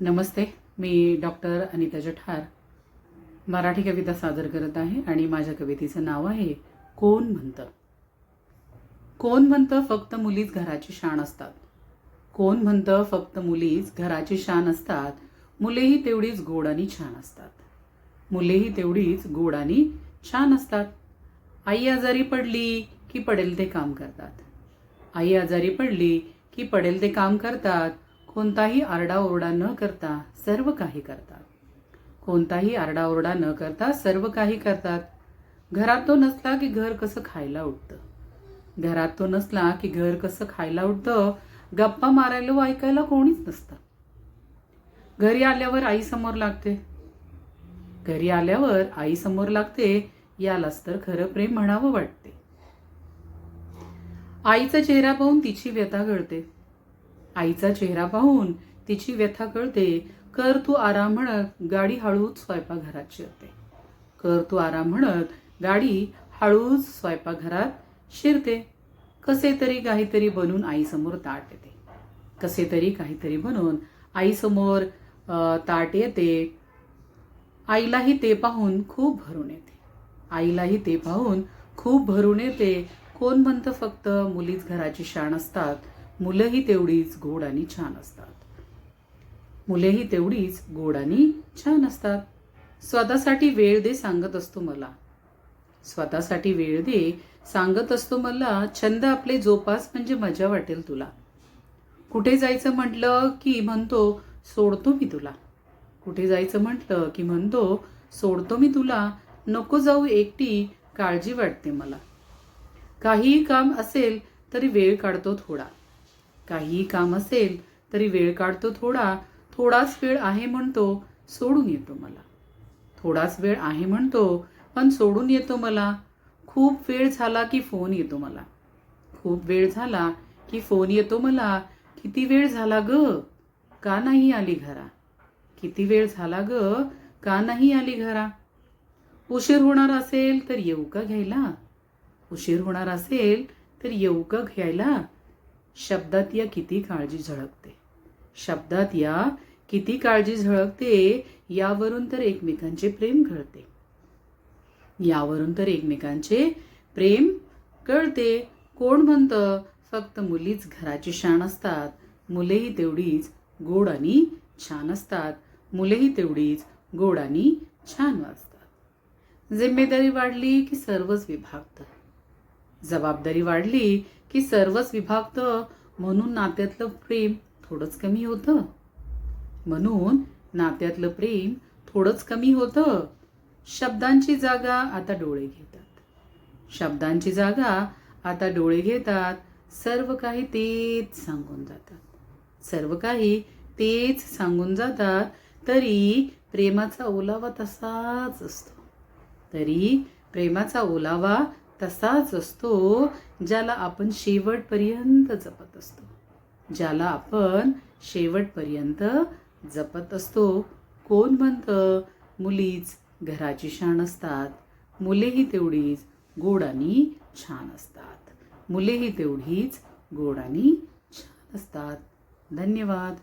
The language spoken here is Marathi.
नमस्ते मी डॉक्टर अनिता जठार. मराठी कविता सादर करत आहे आणि माझ्या कवितेचं नाव आहे कोण म्हणतं? कोण म्हणतं फक्त मुलीच घराची शान असतात? कोण म्हणतं फक्त मुलीच घराची शान असतात? मुलेही तेवढीच गोड आणि छान असतात. मुलेही तेवढीच गोड आणि छान असतात. आई आजारी पडली की पडेल ते काम करतात. आई आजारी पडली की पडेल ते काम करतात. कोणताही आरडाओरडा न करता सर्व काही करतात. कोणताही आरडाओरडा न करता सर्व काही करतात. घरात तो नसला की घर कसं खायला उठतं? घरात तो नसला की घर कसं खायला उठतं? गप्पा मारायला व ऐकायला कोणीच नसतं. घरी आल्यावर आई समोर लागते. घरी आल्यावर आई समोर लागते यालाच तर खरं प्रेम म्हणावं वाटते. आईचा चेहरा पाहून तिची व्यथा घडते. आईचा चेहरा पाहून तिची व्यथा कळते. कर तू आराम म्हणत गाडी हळूच स्वयंपाकघरात शिरते. कर तू आराम म्हणत गाडी हळूच स्वयंपाकघरात शिरते. कसे तरी काहीतरी बनून आईसमोर ताट येते. कसे तरी काहीतरी बनून आईसमोर ताट येते. आईलाही ते पाहून खूप भरून येते. आईलाही ते पाहून खूप भरून येते. कोण म्हणतं फक्त मुलीच घराची शान असतात. मुलंही तेवढीच गोड आणि छान असतात. मुलेही तेवढीच गोड आणि छान असतात. स्वतःसाठी वेळ दे सांगत असतो मला. स्वतःसाठी वेळ दे सांगत असतो मला छंद आपले जोपास म्हणजे मजा वाटेल तुला. कुठे जायचं म्हटलं की म्हणतो सोडतो मी तुला. कुठे जायचं म्हटलं की म्हणतो सोडतो मी तुला. नको जाऊ एकटी काळजी वाटते मला. काहीही काम असेल तरी वेळ काढतो थोडा. काहीही काम असेल तरी वेळ काढतो थोडा. थोडाच वेळ आहे म्हणतो सोडून येतो मला. थोडाच वेळ आहे म्हणतो पण सोडून येतो मला. खूप वेळ झाला की फोन येतो मला. खूप वेळ झाला की फोन येतो मला. किती वेळ झाला ग? का नाही आली घरा? किती वेळ झाला ग? का नाही आली घरा? उशीर होणार असेल तर येऊ का घ्यायला? उशीर होणार असेल तर येऊ का घ्यायला? शब्दात या किती काळजी झळकते? शब्दात या किती काळजी झळकते यावरून तर एकमेकांचे प्रेम कळते यावरून तर एकमेकांचे प्रेम कळते. कोण म्हणतं? फक्त मुलीच घराची शान असतात. मुलेही तेवढीच गोड आणि छान असतात. मुलेही तेवढीच गोड आणि छान वाचतात जिम्मेदारी वाढली की सर्वच विभागतात. जबाबदारी वाढली की सर्वच विभागतं म्हणून नात्यातलं प्रेम थोडंच कमी होतं. म्हणून नात्यातलं प्रेम थोडंच कमी होतं. शब्दांची जागा आता डोळे घेतात. शब्दांची जागा आता डोळे घेतात. सर्व काही तेच सांगून जातात. सर्व काही तेच सांगून जातात. तरी प्रेमाचा ओलावा तसाच असतो. तरी प्रेमाचा ओलावा तसाच असतो ज्याला आपण शेवटपर्यंत जपत असतो. ज्याला आपण शेवटपर्यंत जपत असतो. कोण म्हणतं? मुलीच घराची शान असतात. मुलेही तेवढीच गोड आणि छान असतात. मुलेही तेवढीच गोड आणि छान असतात. धन्यवाद.